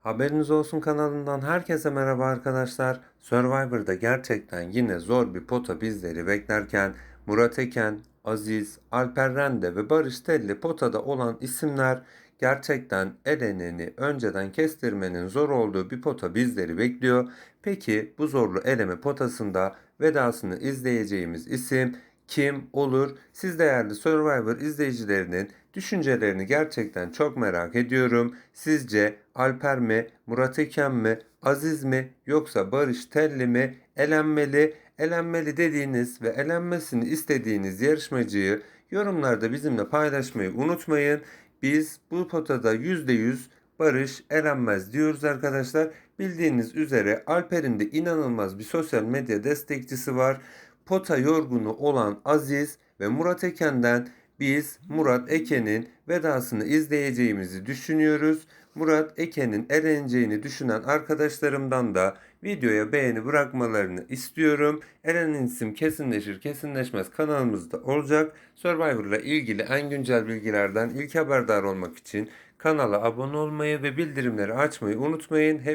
Haberiniz olsun kanalından herkese merhaba arkadaşlar. Survivor'da gerçekten yine zor bir pota bizleri beklerken Murat Eken, Aziz, Alper Rende ve Barış Telli potada olan isimler gerçekten eleneni önceden kestirmenin zor olduğu bir pota bizleri bekliyor. Peki bu zorlu eleme potasında vedasını izleyeceğimiz isim kim olur? Siz değerli Survivor izleyicilerinin düşüncelerini gerçekten çok merak ediyorum. Sizce Alper mi, Murat Eken mi, Aziz mi yoksa Barış Telli mi elenmeli? Elenmeli dediğiniz ve elenmesini istediğiniz yarışmacıyı yorumlarda bizimle paylaşmayı unutmayın. Biz bu potada %100 Barış elenmez diyoruz arkadaşlar. Bildiğiniz üzere Alper'in de inanılmaz bir sosyal medya destekçisi var. Pota yorgunu olan Aziz ve Murat Eken'den biz Murat Eken'in vedasını izleyeceğimizi düşünüyoruz. Murat Eken'in eleneceğini düşünen arkadaşlarımdan da videoya beğeni bırakmalarını istiyorum. Elenen isim kesinleşir kesinleşmez kanalımızda olacak. Survivor ile ilgili en güncel bilgilerden ilk haberdar olmak için kanala abone olmayı ve bildirimleri açmayı unutmayın. Hep